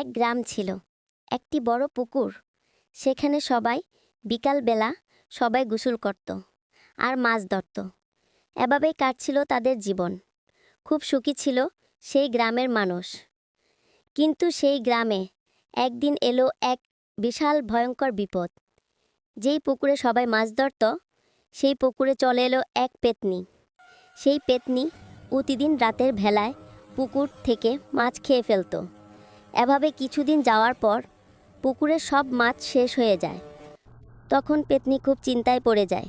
এক গ্রাম ছিল, একটি বড় পুকুর। সেখানে সবাই বিকালবেলা সবাই গোসল করত আর মাছ ধরত। এভাবেই কাটছিল তাদের জীবন। খুব সুখী ছিল সেই গ্রামের মানুষ। কিন্তু সেই গ্রামে একদিন এলো এক বিশাল ভয়ঙ্কর বিপদ। যেই পুকুরে সবাই মাছ ধরত, সেই পুকুরে চলে এলো এক পেতনি। সেই পেতনি প্রতিদিন রাতের ভেলায় পুকুর থেকে মাছ খেয়ে ফেলতো। এভাবে কিছুদিন যাওয়ার পর পুকুরের সব মাছ শেষ হয়ে যায়। তখন পেতনি খুব চিন্তায় পড়ে যায়।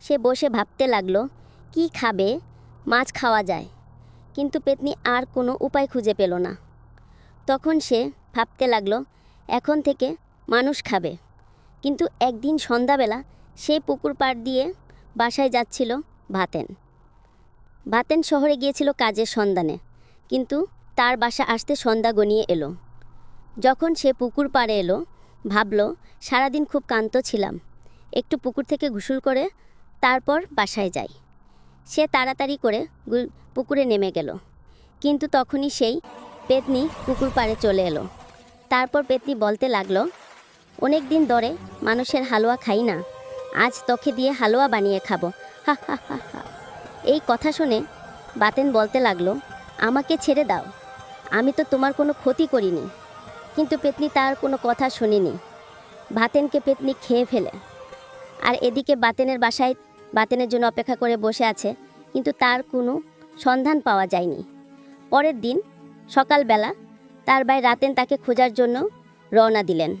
সে বসে ভাবতে লাগল, কি খাবে? মাছ খাওয়া যায়। কিন্তু পেতনি আর কোনো উপায় খুঁজে পেল না। তখন সে ভাবতে লাগল, এখন থেকে মানুষ খাবে। কিন্তু একদিন সন্ধ্যাবেলা সেই পুকুর পাড় দিয়ে বাসায় যাচ্ছিল ভাতেন। ভাতেন শহরে গিয়েছিল কাজের সন্ধানে। কিন্তু তার বাসা আসতে সন্ধ্যা গনিয়ে এলো। যখন সে পুকুর পাড়ে এলো, ভাবলো, সারাদিন খুব ক্লান্ত ছিলাম। একটু পুকুর থেকে গোসল করে তারপর বাসায় যাই। সে তাড়াতাড়ি করে পুকুরে নেমে গেল। কিন্তু তখনই সেই পেতনি পুকুর পাড়ে চলে এলো। তারপর পেতনি বলতে লাগল, অনেক দিন ধরে মানুষের হালুয়া খাই না। আজ তোকে দিয়ে হালুয়া বানিয়ে খাব। হা হা হা। এই কথা শুনে বাতেন বলতে লাগল, আমাকে ছেড়ে দাও। আমি তো তোমার কোনো ক্ষতি করিনি। কিন্তু পেতনি তার কোনো কথা শুনিনি। ভাতেনকে পেতনি খেয়ে ফেলে। আর এদিকে বাতেনের বাসায় বাতেনের জন্য অপেক্ষা করে বসে আছে, কিন্তু তার কোনো সন্ধান পাওয়া যায়নি। পরের দিন সকালবেলা তার ভাই রাতেন তাকে খোঁজার জন্য রওনা দিলেন।